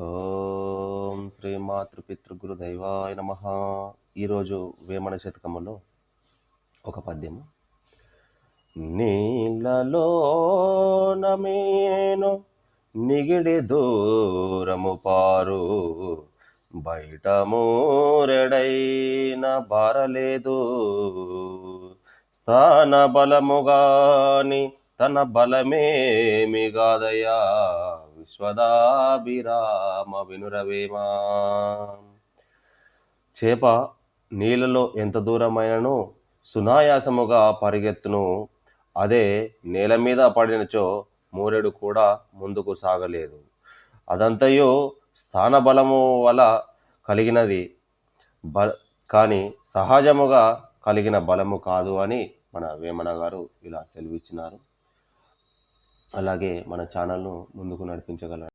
ఓం శ్రీ మాతృపితృగురు దైవాయ నమ. ఈరోజు వేమన శతకములో ఒక పద్యము. నీళ్ళలో నమేను నిగిడి దూరము పారు. బయట మూరెడైన బారలేదు. స్థాన బలముగాని తన బలమేమి గాదయా విశ్వదాభిరామ వినురవేమా. చేప నీళ్ళలో ఎంత దూరమైనను సునాయాసముగా పరిగెత్తును. అదే నేల మీద పడినచో మూరెడు కూడా ముందుకు సాగలేదు. అదంతయు స్థాన బలము వల్ల కలిగినది. బ కానీ సహజముగా కలిగిన బలము కాదు అని మన వేమన గారు ఇలా సెలవిచ్చినారు. అలాగే మన ఛానల్ను ముందుకు నడిపించగలరు.